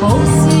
повсі.